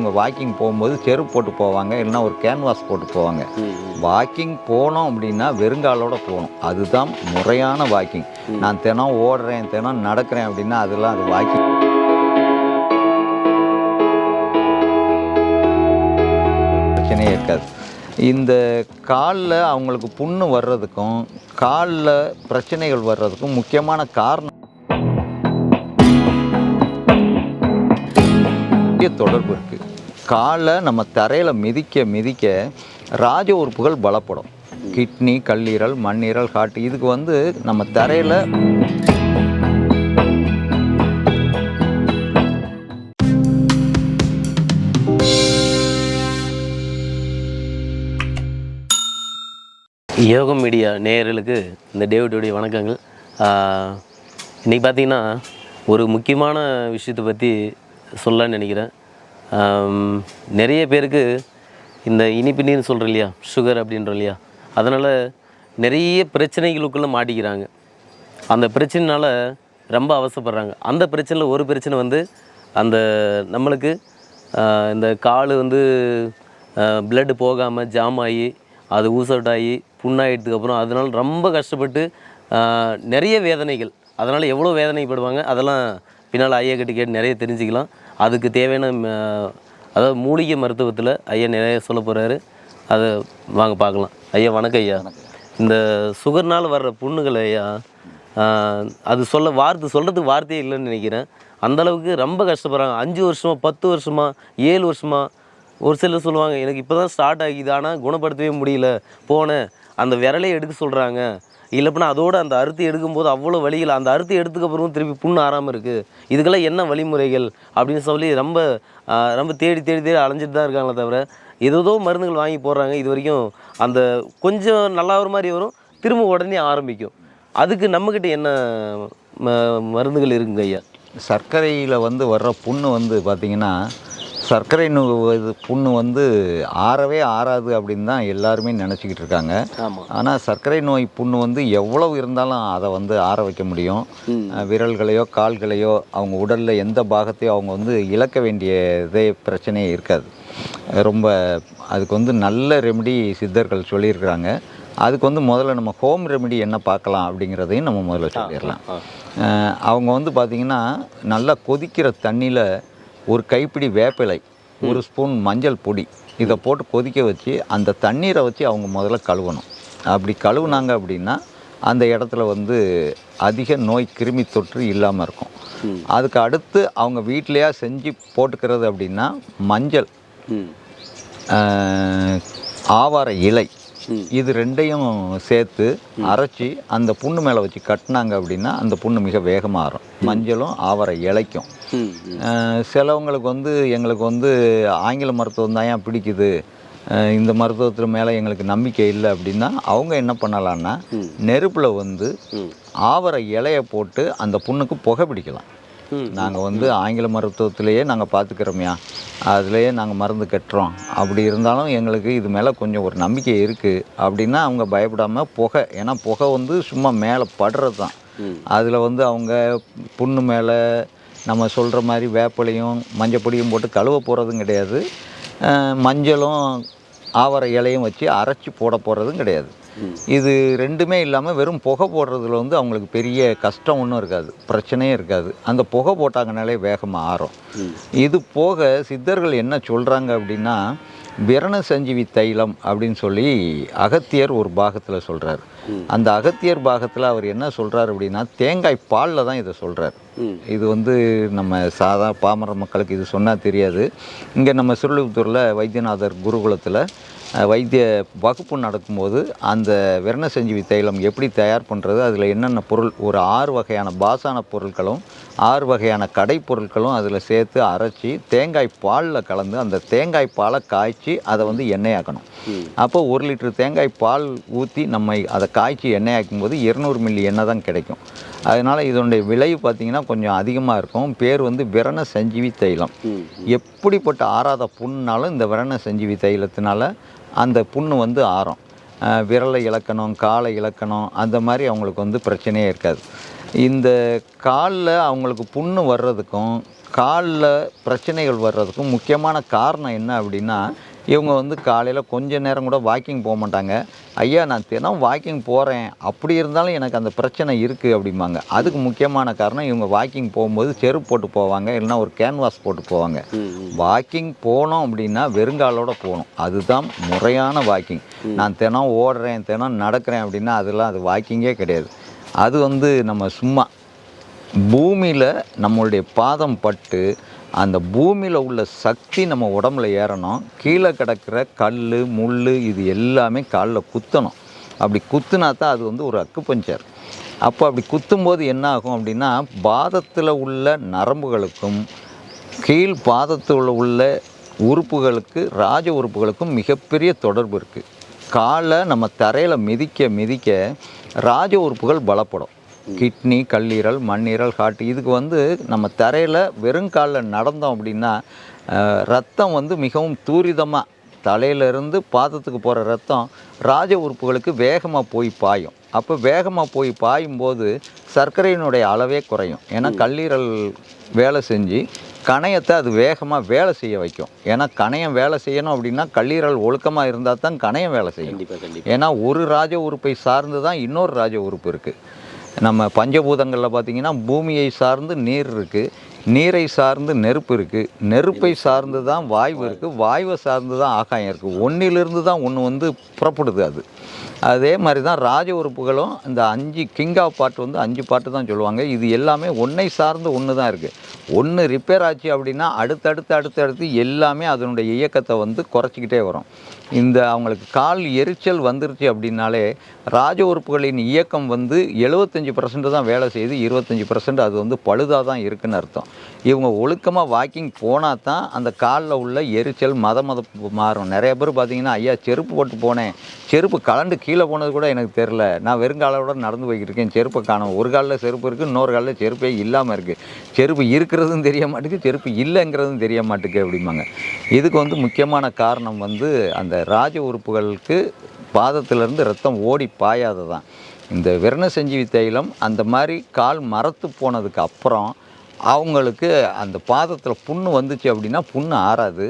இவங்க வாக்கிங் போகும்போது செருப்பு போட்டு போவாங்க இல்லைன்னா ஒரு கேன்வாஸ் போட்டு போவாங்க. வாக்கிங் போனோம் அப்படின்னா வெறுங்காலோட போகணும். அதுதான் முறையான வாக்கிங். நான் தினம் ஓடுறேன் தினம் நடக்கிறேன் அப்படின்னா அதெல்லாம் அது வாக்கிங். பிரச்சனையே இருக்காது. இந்த காலில் அவங்களுக்கு புண்ணு வர்றதுக்கும் காலில் பிரச்சனைகள் வர்றதுக்கும் முக்கியமான காரணம் தொடர்பு இருக்குது காலை நம்ம தரையில் மிதிக்க மிதிக்க ராஜ உறுப்புகள் பலப்படும். கிட்னி கல்லீரல் மண்ணீரல் ஹார்ட் இதுக்கு வந்து நம்ம தரையில் யோகம் மீடியா நேயர்களுக்கு இந்த டேவிடுடைய வணக்கங்கள். இன்றைக்கி பார்த்திங்கன்னா பார்த்தீங்கன்னா ஒரு முக்கியமான விஷயத்தை பற்றி சொல்லலான்னு நினைக்கிறேன். நிறைய பேருக்கு இந்த இனிப்பு நீர் சொல்கிறோம் இல்லையா சுகர் அப்படின்றோம் இல்லையா அதனால் நிறைய பிரச்சனைகளுக்குள்ளே மாட்டிக்கிறாங்க. அந்த பிரச்சனைனால ரொம்ப அவசப்படுறாங்க. அந்த பிரச்சனையில் ஒரு பிரச்சனை வந்து அந்த நம்மளுக்கு இந்த கால் வந்து பிளட் போகாமல் ஜாம் ஆகி அது ஊசவுட் ஆகி புண்ணாயிட்டதுக்கப்புறம் அதனால் ரொம்ப கஷ்டப்பட்டு நிறைய வேதனைகள். அதனால் எவ்வளோ வேதனைப்படுவாங்க அதெல்லாம் பின்னால் ஐயா கிட்ட கேட்டு நிறைய தெரிஞ்சுக்கலாம். அதுக்கு தேவையான அதாவது மூலிகை மருத்துவத்தில் ஐயா நிறைய சொல்ல போகிறாரு அதை வாங்க பார்க்கலாம். ஐயா வணக்கம் ஐயா. இந்த சுகர்னால் வர்ற புண்ணுகள் ஐயா அது சொல்ல வார்த்தை சொல்கிறதுக்கு வார்த்தையே இல்லைன்னு நினைக்கிறேன். அந்த அளவுக்கு ரொம்ப கஷ்டப்படுறாங்க. அஞ்சு வருஷமா பத்து வருஷமா ஏழு வருஷமா ஒரு சிலர் சொல்லுவாங்க எனக்கு இப்போ தான் ஸ்டார்ட் ஆகிது ஆனால் குணப்படுத்தவே முடியல. போனேன். அந்த விரலை எடுக்க சொல்கிறாங்க இல்லைப்பனா அதோட அந்த அறுத்து எடுக்கும்போது அவ்வளோ வலிகள். அந்த அறுத்து எடுத்துக்க அப்புறம் திருப்பி புண்ணு ஆறாமல் இருக்குது இதுக்கெல்லாம் என்ன வழிமுறைகள் அப்படின்னு சொல்லி ரொம்ப ரொம்ப தேடி தேடி தேடி அலைஞ்சிட்டு தான் இருக்காங்களே தவிர ஏதோ மருந்துகள் வாங்கி போடுறாங்க. இது வரைக்கும் அந்த கொஞ்சம் நல்லா ஒரு மாதிரி வரும். திரும்ப உடனே ஆரம்பிக்கும். அதுக்கு நம்மக்கிட்ட என்ன ம- மருந்துகள் இருக்குங்க ஐயா? சர்க்கரையில் வந்து வர்ற புண்ணு வந்து பார்த்திங்கன்னா சர்க்கரை நோய் இது புண்ணு வந்து ஆறவே ஆறாது அப்படின்னு தான் எல்லாருமே நினச்சிக்கிட்டு இருக்காங்க. ஆனால் சர்க்கரை நோய் புண்ணு வந்து எவ்வளவு இருந்தாலும் அதை வந்து ஆற வைக்க முடியும். விரல்களையோ கால்களையோ அவங்க உடலில் எந்த பாகத்தையோ அவங்க வந்து இழக்க வேண்டிய இதே பிரச்சனையே இருக்காது. ரொம்ப அதுக்கு வந்து நல்ல ரெமெடி சித்தர்கள் சொல்லியிருக்கிறாங்க. அதுக்கு வந்து முதல்ல நம்ம ஹோம் ரெமெடி என்ன பார்க்கலாம் அப்படிங்கிறதையும் நம்ம முதல்ல சொல்லிடலாம். அவங்க வந்து பார்த்திங்கன்னா நல்லா கொதிக்கிற தண்ணியில் ஒரு கைப்பிடி வேப்பிலை ஒரு ஸ்பூன் மஞ்சள் பொடி இதை போட்டு கொதிக்க வச்சு அந்த தண்ணீரை வச்சு அவங்க முதல்ல கழுவணும். அப்படி கழுவுனாங்க அப்படின்னா அந்த இடத்துல வந்து அதிக நோய் கிருமி தொற்று இல்லாமல் இருக்கும். அதுக்கு அடுத்து அவங்க வீட்டிலையா செஞ்சு போட்டுக்கிறது அப்படின்னா மஞ்சள் ஆவார இலை இது ரெண்டையும் சேர்த்து அரைச்சி அந்த புண்ணு மேலே வச்சு கட்டினாங்க அப்படின்னா அந்த புண்ணு மிக வேகமாக ஆறும். மஞ்சளும் ஆவார இலைக்கும். சிலவங்களுக்கு வந்து எங்களுக்கு வந்து ஆங்கில மருத்துவம் தான் ஏன் பிடிக்குது? இந்த மருத்துவத்தில் மேலே எங்களுக்கு நம்பிக்கை இல்லை அப்படின்னா அவங்க என்ன பண்ணலான்னா நெருப்பில் வந்து ஆவர இலையை போட்டு அந்த புண்ணுக்கு புகை பிடிக்கலாம். நாங்கள் வந்து ஆங்கில மருத்துவத்திலேயே நாங்கள் பார்த்துக்கிறோம்யா அதுலேயே நாங்கள் மருந்து கட்டுறோம். அப்படி இருந்தாலும் எங்களுக்கு இது மேலே கொஞ்சம் ஒரு நம்பிக்கை இருக்குது அப்படின்னா அவங்க பயப்படாமல் புகை ஏன்னா புகை வந்து சும்மா மேலே படுறது தான் அதில் வந்து அவங்க புண்ணு மேலே நம்ம சொல்கிற மாதிரி வேப்பிலையும் மஞ்சப்பொடியும் போட்டு கழுவ போகிறதும் கிடையாது. மஞ்சளும் ஆவர இலையும் வச்சு அரைச்சி போட போகிறதும் கிடையாது. இது ரெண்டுமே இல்லாமல் வெறும் புகை போடுறதுல வந்து அவங்களுக்கு பெரிய கஷ்டம் ஒன்றும் இருக்காது. பிரச்சனையே இருக்காது. அந்த புகை போட்டாங்கனாலே வேகமாக ஆறும். இது போக சித்தர்கள் என்ன சொல்கிறாங்க அப்படின்னா விரண சஞ்சீவி தைலம் அப்படின்னு சொல்லி அகத்தியர் ஒரு பாகத்தில் சொல்கிறார் அந்த அகத்தியர் பாகத்தில் அவர் என்ன சொல்கிறார் அப்படின்னா தேங்காய் பாலில் தான் இதை சொல்கிறார் இது வந்து நம்ம சாதா பாமர மக்களுக்கு இது சொன்னால் தெரியாது. இங்கே நம்ம சுருளிபுத்தூரில் வைத்தியநாதர் குருகுலத்தில் வைத்திய வகுப்பு நடக்கும்போது அந்த விரண சஞ்சீவி தைலம் எப்படி தயார் பண்ணுறது அதில் என்னென்ன பொருள் ஒரு ஆறு வகையான பாசான பொருட்களும் ஆறு வகையான கடை பொருட்களும் அதில் சேர்த்து அரைச்சி தேங்காய் பாலில் கலந்து அந்த தேங்காய் பாலை காய்ச்சி அதை வந்து எண்ணெயாக்கணும். அப்போ ஒரு லிட்டர் தேங்காய் பால் ஊற்றி நம்ம அதை காய்ச்சி எண்ணெயாக்கும் போது இருநூறு மில்லி எண்ணெய் தான் கிடைக்கும். அதனால் இதனுடைய விலை பார்த்திங்கன்னா கொஞ்சம் அதிகமாக இருக்கும். பேர் வந்து விரண சஞ்சீவி தைலம். எப்படிப்பட்ட ஆறாத புண்ணாலும் இந்த விரண சஞ்சீவி தைலத்தினால அந்த புண்ணு வந்து ஆறும். விரலை இழக்கணும் காலை இழக்கணும் அந்த மாதிரி அவங்களுக்கு வந்து பிரச்சனையே இருக்காது. இந்த காலில் அவங்களுக்கு புண்ணு வர்றதுக்கும் காலில் பிரச்சனைகள் வர்றதுக்கும் முக்கியமான காரணம் என்ன அப்படின்னா இவங்க வந்து காலையில் கொஞ்ச நேரம் கூட வாக்கிங் போக மாட்டாங்க. ஐயா நான் தினம் வாக்கிங் போகிறேன் அப்படி இருந்தாலும் எனக்கு அந்த பிரச்சனை இருக்குது அப்படிம்பாங்க. அதுக்கு முக்கியமான காரணம் இவங்க வாக்கிங் போகும்போது செருப்பு போட்டு போவாங்க இல்லைன்னா ஒரு கேன்வாஸ் போட்டு போவாங்க. வாக்கிங் போனோம் அப்படின்னா வெறுங்காலோட போகணும். அதுதான் முறையான வாக்கிங். நான் தினம் ஓடுறேன் தினம் நடக்கிறேன் அப்படின்னா அதெல்லாம் அது வாக்கிங்கே கிடையாது. அது வந்து நம்ம சும்மா பூமியில் நம்மளுடைய பாதம் பட்டு அந்த பூமியில் உள்ள சக்தி நம்ம உடம்புல ஏறணும். கீழே கிடக்கிற கல் முள் இது எல்லாமே காலில் குத்தணும். அப்படி குத்துனா தான் அது வந்து ஒரு அக்கு பஞ்சர் அப்போ அப்படி குத்தும்போது என்ன ஆகும் அப்படின்னா பாதத்தில் உள்ள நரம்புகளுக்கும் கீழ் பாதத்தில் உள்ள உறுப்புகளுக்கு ராஜ உறுப்புகளுக்கும் மிகப்பெரிய தொடர்பு இருக்குது காலை நம்ம தரையில் மிதிக்க மிதிக்க ராஜ உறுப்புகள் பலப்படும். கிட்னி கல்லீரல் மண்ணீரல் ஹார்ட் இதுக்கு வந்து நம்ம தரையில் வெறும் காலில் நடந்தோம் அப்படின்னா ரத்தம் வந்து மிகவும் தூரிதமாக தலையிலிருந்து பாதத்துக்கு போகிற ரத்தம் ராஜ உறுப்புகளுக்கு வேகமாக போய் பாயும். அப்போ வேகமாக போய் பாயும்போது சர்க்கரையினுடைய அளவே குறையும். ஏன்னா கல்லீரல் வேலை செஞ்சு கணையத்தை அது வேகமாக வேலை செய்ய வைக்கும். ஏன்னா கணையம் வேலை செய்யணும் அப்படின்னா கல்லீரல் ஒழுக்கமாக இருந்தால் தான் கணையம் வேலை செய்யும். கண்டிப்பாக கண்டிப்பாக ஏன்னா ஒரு ராஜ உறுப்பை சார்ந்து தான் இன்னொரு ராஜ உறுப்பு இருக்குது நம்ம பஞ்சபூதங்களில் பார்த்தீங்கன்னா பூமியை சார்ந்து நீர் இருக்குது நீரை சார்ந்து நெருப்பு இருக்குது நெருப்பை சார்ந்து தான் வாய்வு இருக்குது வாய்வை சார்ந்து தான் ஆகாயம் இருக்குது ஒன்றிலிருந்து தான் ஒன்று வந்து புறப்படுது அது. அதே மாதிரி தான் ராஜ உறுப்புகளும் இந்த அஞ்சு கிங்கா பாட்டு வந்து அஞ்சு பாட்டு தான் சொல்லுவாங்க. இது எல்லாமே ஒன்றை சார்ந்து ஒன்று தான் இருக்குது ஒன்று ரிப்பேர் ஆச்சு அப்படின்னா அடுத்தடுத்து அடுத்தடுத்து எல்லாமே அதனுடைய இயக்கத்தை வந்து குறைச்சிக்கிட்டே வரும். இந்த அவங்களுக்கு கால் எரிச்சல் வந்துருச்சு அப்படின்னாலே ராஜ உறுப்புகளின் இயக்கம் வந்து எழுபத்தஞ்சி பர்சன்ட் தான் வேலை செய்யுது இருபத்தஞ்சி பர்சன்ட் அது வந்து பழுதாக தான் இருக்குன்னு அர்த்தம். இவங்க ஒழுக்கமாக வாக்கிங் போனால் தான் அந்த காலில் உள்ள எரிச்சல் மத மதப்பு மாறும். நிறைய பேர் பார்த்தீங்கன்னா ஐயா செருப்பு போட்டு போனேன். செருப்பு கலண்டு கீழே போனது கூட எனக்கு தெரில நான் வெறுங்காலோட நடந்து போய்கிட்டு செருப்பை காணும். ஒரு காலில் செருப்பு இருக்குது இன்னொரு காலில் செருப்பே இல்லாமல் இருக்குது செருப்பு இருக்கிறதும் தெரிய மாட்டேங்குது செருப்பு இல்லைங்கிறதும் தெரிய மாட்டேங்குது அப்படிம்பாங்க. இதுக்கு வந்து முக்கியமான காரணம் வந்து அந்த ராஜ உறுப்புகளுக்கு பாதத்திலிருந்து ரத்தம் ஓடி பாயாதது தான் இந்த விரண சஞ்சீவி தைலம் அந்த மாதிரி கால் மரத்து போனதுக்கு அப்புறம் அவங்களுக்கு அந்த பாதத்தில் புண்ணு வந்துச்சு அப்படின்னா புண்ணு ஆறாது.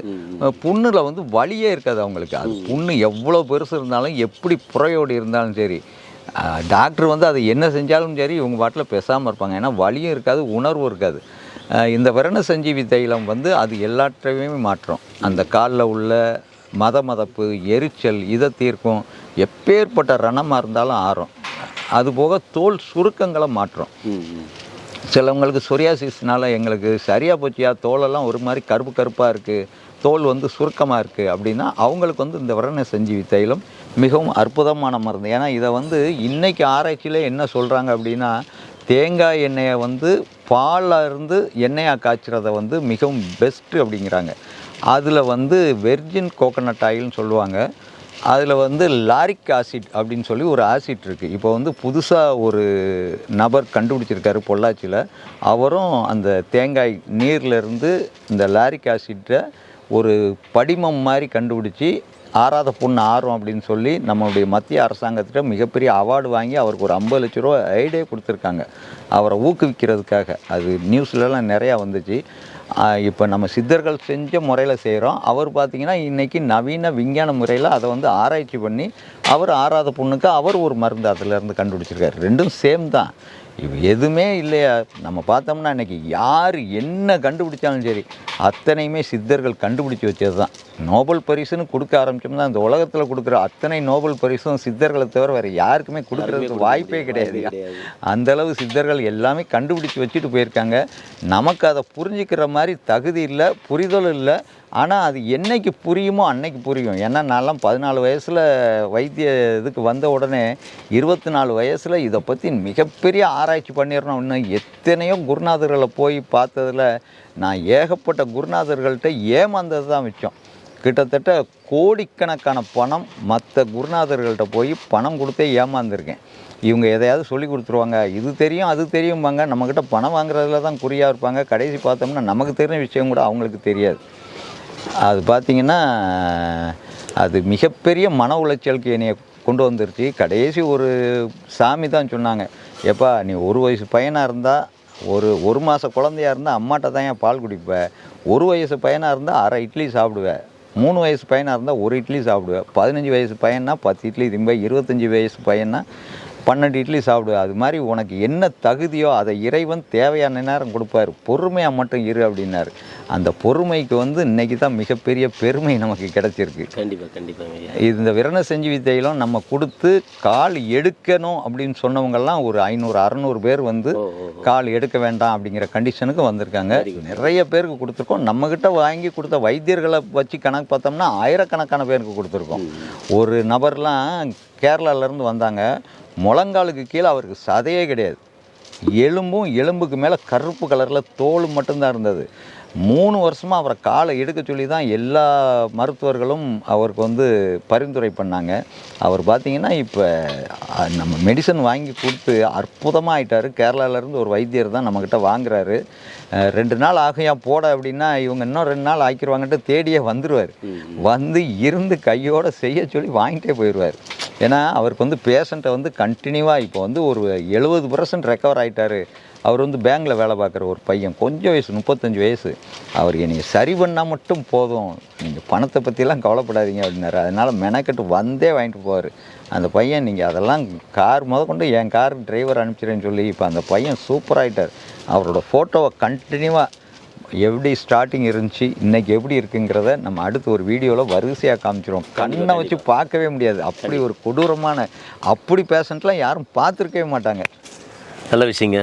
புண்ணில் வந்து வலியே இருக்காது அவங்களுக்கு. அது புண்ணு எவ்வளோ பெருசு இருந்தாலும் எப்படி புறையோடு இருந்தாலும் சரி. டாக்டர் வந்து அதை என்ன செஞ்சாலும் சரி இவங்க பாட்டில் பேசாமல் இருப்பாங்க. ஏன்னா வலியும் இருக்காது உணர்வும் இருக்காது. இந்த விரண சஞ்சீவி தைலம் வந்து அது எல்லாற்றையுமே மாற்றும். அந்த காலில் உள்ள மத மதப்பு எரிச்சல் இதை தீர்க்கும். எப்பேற்பட்ட ரணமாக இருந்தாலும் ஆறும். அதுபோக தோல் சுருக்கங்களை மாற்றும். சிலவங்களுக்கு சொரியாசிஸ்னால எங்களுக்கு சரியாக போச்சியா? தோலெல்லாம் ஒரு மாதிரி கருப்பு கருப்பாக இருக்குது தோல் வந்து சுருக்கமாக இருக்குது அப்படின்னா அவங்களுக்கு வந்து இந்த விரண சஞ்சீவி தைலம் மிகவும் அற்புதமான மருந்து. ஏன்னா இதை வந்து இன்னைக்கு ஆராய்ச்சியில் என்ன சொல்கிறாங்க அப்படின்னா தேங்காய் எண்ணெயை வந்து பாலில் இருந்து எண்ணெயாக காய்ச்சறத வந்து மிகவும் பெஸ்ட்டு அப்படிங்கிறாங்க. அதில் வந்து வெர்ஜின் கோகோனட் ஆயில்னு சொல்லுவாங்க. அதில் வந்து லாரிக் ஆசிட் அப்படின்னு சொல்லி ஒரு ஆசிட் இருக்குது இப்போ வந்து புதுசாக ஒரு நபர் கண்டுபிடிச்சிருக்காரு பொள்ளாச்சியில். அவரும் அந்த தேங்காய் நீர்லேருந்து இந்த லாரிக் ஆசிட்டை ஒரு படிமம் மாதிரி கண்டுபிடிச்சி ஆறாத பொண்ணு ஆறும் அப்படின்னு சொல்லி நம்மளுடைய மத்திய அரசாங்கத்திட்ட மிகப்பெரிய அவார்டு வாங்கி அவருக்கு ஒரு ஐம்பது லட்ச ரூபா ஐடியா கொடுத்துருக்காங்க. அவரை ஊக்குவிக்கிறதுக்காக. அது நியூஸ்லலாம் நிறையா வந்துச்சு. இப்போ நம்ம சித்தர்கள் செஞ்ச முறையில் செய்கிறோம் அவர் பார்த்திங்கன்னா இன்றைக்கி நவீன விஞ்ஞான முறையில் அதை வந்து ஆராய்ச்சி பண்ணி அவர் ஆறாத பொண்ணுக்கு அவர் ஒரு மருந்து அதிலேருந்து கண்டுபிடிச்சிருக்காரு. ரெண்டும் சேம் தான். எதுவுமே இல்லையா? நம்ம பார்த்தோம்னா இன்னைக்கு யார் என்ன கண்டுபிடிச்சாலும் சரி அத்தனையுமே சித்தர்கள் கண்டுபிடிச்சி வச்சது தான் நோபல் பரிசுன்னு கொடுக்க ஆரம்பிச்சோம்னா இந்த உலகத்தில் கொடுக்குற அத்தனை நோபல் பரிசும் சித்தர்களை தவிர வேறு யாருக்குமே கொடுக்கறதுக்கு வாய்ப்பே கிடையாது. அந்த அளவு சித்தர்கள் எல்லாமே கண்டுபிடிச்சி வச்சுட்டு போயிருக்காங்க. நமக்கு அதை புரிஞ்சுக்கிற மாதிரி தகுதி இல்லை புரிதல் இல்லை. ஆனால் அது என்னைக்கு புரியுமோ அன்னைக்கு புரியும். ஏன்னா நான்லாம் பதினாலு வயசில் வைத்திய இதுக்கு வந்த உடனே இருபத்தி நாலு வயசில் இதை பற்றி மிகப்பெரிய ஆராய்ச்சி பண்ணிடணும். இன்னும் எத்தனையோ குருநாதர்களை போய் பார்த்ததில் நான் ஏகப்பட்ட குருநாதர்கள்ட்ட ஏமாந்தது தான் மிச்சம். கிட்டத்தட்ட கோடிக்கணக்கான பணம் மற்ற குருநாதர்கள்ட்ட போய் பணம் கொடுத்தே ஏமாந்துருக்கேன். இவங்க எதையாவது சொல்லி கொடுத்துருவாங்க. இது தெரியும் அது தெரியும்பாங்க. நம்மக்கிட்ட பணம் வாங்குறதுல தான் குறியாக இருப்பாங்க. கடைசி பார்த்தோம்னா நமக்கு தெரிஞ்ச விஷயம் கூட அவங்களுக்கு தெரியாது. அது பார்த்திங்கன்னா அது மிகப்பெரிய மன உளைச்சலுக்கு என்னைய கொண்டு வந்துருச்சு. கடைசி ஒரு சாமி தான் சொன்னாங்க. எப்பா நீ ஒரு வயசு பையனாக இருந்தால் ஒரு ஒரு மாத குழந்தையா இருந்தால் அம்மாட்ட தான் ஏன் பால் குடிப்பேன் ஒரு வயசு பையனாக இருந்தால் அரை இட்லி சாப்பிடுவேன் மூணு வயசு பையனாக இருந்தால் ஒரு இட்லி சாப்பிடுவேன் பதினஞ்சு வயசு பையனா பத்து இட்லி திம்பேன் இருபத்தஞ்சி வயசு பையனா பன்னெண்டு இட்லி சாப்பிடுவேன் அது மாதிரி உனக்கு என்ன தகுதியோ அதை இறைவன் தேவையான நேரம் கொடுப்பாரு. பொறுமையாக மட்டும் இரு அப்படின்னாரு. அந்த பொறுமைக்கு வந்து இன்னைக்கு தான் மிகப்பெரிய பெருமை நமக்கு கிடைச்சிருக்கு. கண்டிப்பாக கண்டிப்பாங்க ஐயா. இந்த விரண செஞ்சு வித்தையெல்லாம் நம்ம கொடுத்து கால் எடுக்கணும் அப்படின்னு சொன்னவங்கெல்லாம் ஒரு ஐநூறு அறநூறு பேர் வந்து கால் எடுக்க வேண்டாம் அப்படிங்கிற கண்டிஷனுக்கு வந்திருக்காங்க. நிறைய பேருக்கு கொடுத்துருக்கோம். நம்மக்கிட்ட வாங்கி கொடுத்த வைத்தியர்களை வச்சு கணக்கு பார்த்தோம்னா ஆயிரக்கணக்கான பேருக்கு கொடுத்துருக்கோம். ஒரு நபர்லாம் கேரளாலேருந்து வந்தாங்க. முழங்காலுக்கு கீழே அவருக்கு சதையே கிடையாது. எலும்பும் எலும்புக்கு மேலே கருப்பு கலரில் தோல் மட்டும்தான் இருந்தது. மூணு வருஷமாக அவரை காலை எடுக்க சொல்லி தான் எல்லா மருத்துவர்களும் அவருக்கு வந்து பரிந்துரை பண்ணாங்க. அவர் பார்த்தீங்கன்னா இப்போ நம்ம மெடிசன் வாங்கி கொடுத்து அற்புதமாக ஆயிட்டாரு கேரளாலேருந்து ஒரு வைத்தியர் தான் நம்மக்கிட்ட வாங்குறாரு. ரெண்டு நாள் ஆகையா போட அப்படின்னா இவங்க இன்னும் ரெண்டு நாள் ஆக்கிடுவாங்கன்ட்டு தேடியே வந்துடுவார் வந்து இருந்து கையோடு செய்ய சொல்லி வாங்கிட்டே போயிடுவார் ஏன்னா அவருக்கு வந்து பேஷண்ட்டை வந்து கண்டினியூவாக இப்போ வந்து ஒரு எழுபது பர்சன்ட் ரெக்கவர் ஆகிட்டார் அவர் வந்து பேங்கில் வேலை பார்க்குற ஒரு பையன். கொஞ்சம் வயசு முப்பத்தஞ்சு வயசு. அவர் நீங்கள் சரி பண்ணால் மட்டும் போதும். நீங்கள் பணத்தை பற்றிலாம் கவலைப்படாதீங்க அப்படின்னாரு. அதனால் மெனக்கெட்டு வந்தே வாங்கிட்டு போவார். அந்த பையன் நீங்கள் அதெல்லாம் கார் முத கொண்டு என் கார் டிரைவர் அனுப்பிச்சிடுறேன்னு சொல்லி இப்போ அந்த பையன் சூப்பராகிட்டார் அவரோட ஃபோட்டோவை கண்டினியூவாக எப்படி ஸ்டார்டிங் இருந்துச்சு இன்னைக்கு எப்படி இருக்குங்கிறத நம்ம அடுத்து ஒரு வீடியோவில் வரிசையாக காமிச்சிரும் கண்ணை வச்சு பார்க்கவே முடியாது. அப்படி ஒரு கொடூரமான அப்படி பேஷண்ட்லாம் யாரும் பார்த்துருக்கவே மாட்டாங்க. நல்ல விஷயங்க.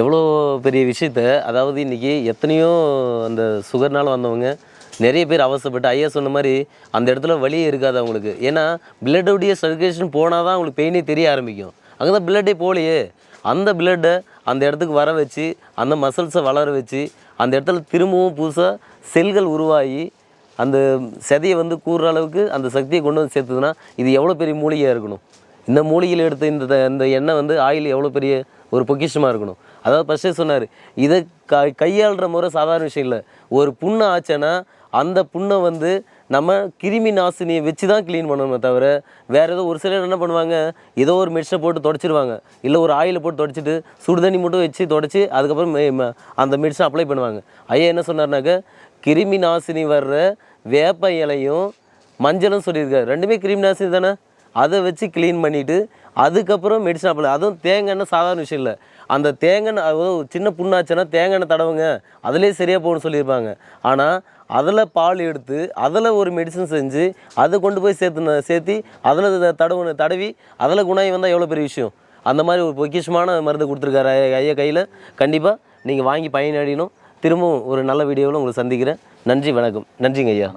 எவ்வளோ பெரிய விஷயத்த அதாவது இன்றைக்கி எத்தனையோ அந்த சுகர்னால வந்தவங்க நிறைய பேர் அவசரப்பட்டு ஐயா சொன்ன மாதிரி அந்த இடத்துல வலியே இருக்காது அவங்களுக்கு. ஏன்னா பிளட்டுடைய சர்க்குலேஷன் போனால் தான் அவங்களுக்கு பெயினே தெரிய ஆரம்பிக்கும். அங்கே தான் பிளட்டே போகலையே. அந்த பிளட்டை அந்த இடத்துக்கு வர வச்சு அந்த மசில்ஸை வளர வச்சு அந்த இடத்துல திரும்பவும் புதுசாக செல்கள் உருவாகி அந்த செதையை வந்து கூறுற அளவுக்கு அந்த சக்தியை கொண்டு வந்து சேர்த்துதுன்னா இது எவ்வளோ பெரிய மூலிகையாக இருக்கணும்? இந்த மூலிகையில் எடுத்த இந்த த- இந்த எண்ணெய் வந்து ஆயில் எவ்வளோ பெரிய ஒரு பொக்கிஷமாக இருக்கணும்? அதாவது ஃபஸ்ட்டே சொன்னார் இதை க கையாளுற முறை சாதாரண விஷயம் இல்லை. ஒரு புண்ணை ஆச்சேன்னா அந்த புண்ணை வந்து நம்ம கிருமி நாசினியை வச்சு தான் க்ளீன் பண்ணணுமே தவிர வேறு ஏதோ ஒரு சிலர் என்ன பண்ணுவாங்க ஏதோ ஒரு மெடிசனை போட்டு தொடச்சிருவாங்க. இல்லை ஒரு ஆயிலை போட்டு தொடச்சிட்டு சுடு தண்ணி மட்டும் வச்சு தொடச்சி அதுக்கப்புறம் அந்த மெடிசன் அப்ளை பண்ணுவாங்க. ஐயா என்ன சொன்னார்னாக்க கிருமி நாசினி வர்ற வேப்ப இலையும் மஞ்சளும் சொல்லியிருக்காரு. ரெண்டுமே கிருமி நாசினி தானே? அதை வச்சு க்ளீன் பண்ணிவிட்டு அதுக்கப்புறம் மெடிசன் அப்ளை அதுவும் தேங்காய் எண்ணெய் சாதாரண விஷயம் இல்லை. அந்த தேங்காய் ஒரு சின்ன புண்ணாச்சுன்னா தேங்காய் எண்ணெய் தடவுங்க. அதிலே சரியாக போகணும்னு சொல்லியிருப்பாங்க. ஆனால் அதில் பால் எடுத்து அதில் ஒரு மெடிசன் செஞ்சு அதை கொண்டு போய் சேர்த்து சேர்த்து அதில் தடவு தடவி அதில் குணாயி வந்தால் எவ்வளோ பெரிய விஷயம்? அந்த மாதிரி ஒரு பொக்கிஷமான மருந்து கொடுத்துருக்காரு ஐயா- ஐயா கையில். கண்டிப்பாக நீங்கள் வாங்கி பயனடையணும். திரும்பவும் ஒரு நல்ல வீடியோவில் உங்களை சந்திக்கிறேன். நன்றி வணக்கம். நன்றிங்க ஐயா.